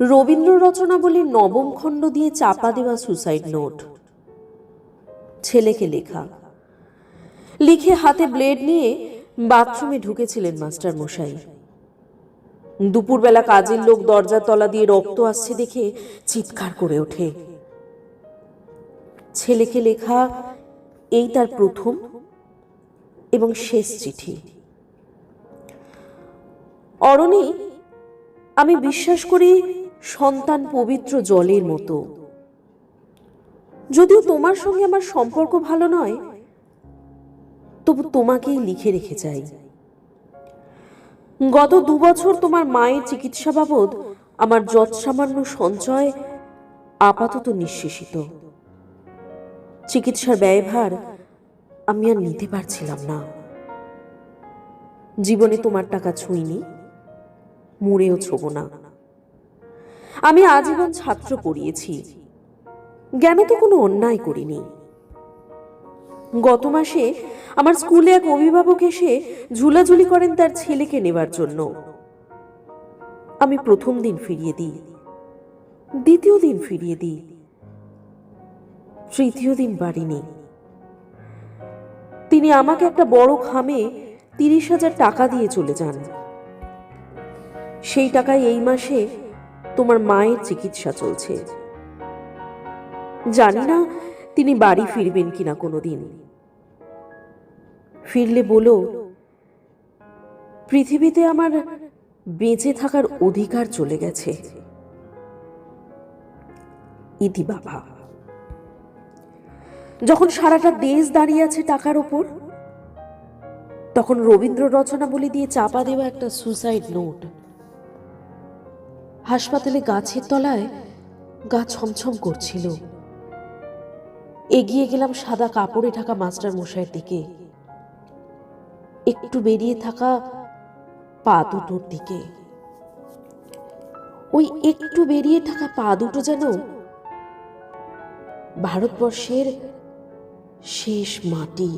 রবীন্দ্র রচনাবলীর নবম খণ্ড দিয়ে চাপা দেওয়া সুসাইড নোট। ছেলেকে লেখা। লিখে হাতে ব্লেড নিয়ে বাথরুমে ঢুকেছিলেন মাস্টার মশাই। দুপুরবেলা কাজের লোক দরজার তলা দিয়ে রক্ত আসছে দেখে চিৎকার করে ওঠে। ছেলেকে লেখা, এই তার প্রথম এবং শেষ চিঠি। অরণি, আমি বিশ্বাস করি সন্তান পবিত্র জলের মতো। যদিও তোমার সঙ্গে আমার সম্পর্ক ভালো নয়, তবু তোমাকেই লিখে রেখে যাই। গত দু বছর তোমার মায়ের চিকিৎসা বাবদ আমার যৎসামান্য সঞ্চয় আপাতত নিঃশেষিত। চিকিৎসার ব্যয়ভার আমি আর নিতে পারছিলাম না। জীবনে তোমার টাকা ছুঁইনি, মুড়েও ছোব না। আমি আজীবন ছাত্র পড়িয়েছি। জ্ঞান তো কোনো অন্যায় করিনি। গত মাসে আমার স্কুলে এক অভিভাবক এসে ঝুলাঝুলি করেন তার ছেলেকে নেবার জন্য। আমি প্রথম দিন ফিরিয়ে দিই। দ্বিতীয় দিন ফিরিয়ে দিই। তৃতীয় দিন বাড়ি বাড়িনি। তিনি আমাকে একটা বড় খামে তিরিশ হাজার টাকা দিয়ে চলে যান। সেই টাকায় এই মাসে তোমার মায়ের চিকিৎসা চলছে। জানি না তিনি বাড়ি ফিরবেন কিনা কোনোদিন। ফিরলে বলো, পৃথিবীতে আমার বেঁচে থাকার অধিকার চলে গেছে। ইতি বাবা। যখন সারাটা দেশ দাঁড়িয়ে আছে টাকার ওপর, তখন রবীন্দ্র রচনাবলী দিয়ে চাপা দেওয়া একটা সুসাইড নোট হাসপাতালে গাছের তলায় গা ছমছম করছিল। এগিয়ে গেলাম সাদা কাপড়ে ঢাকা মাস্টার মশাইয়ের দিকে। একটু বেরিয়ে থাকা পা দুটোর দিকে। ওই একটু বেরিয়ে থাকা পা দুটো যেন ভারতবর্ষের শেষ মাটি।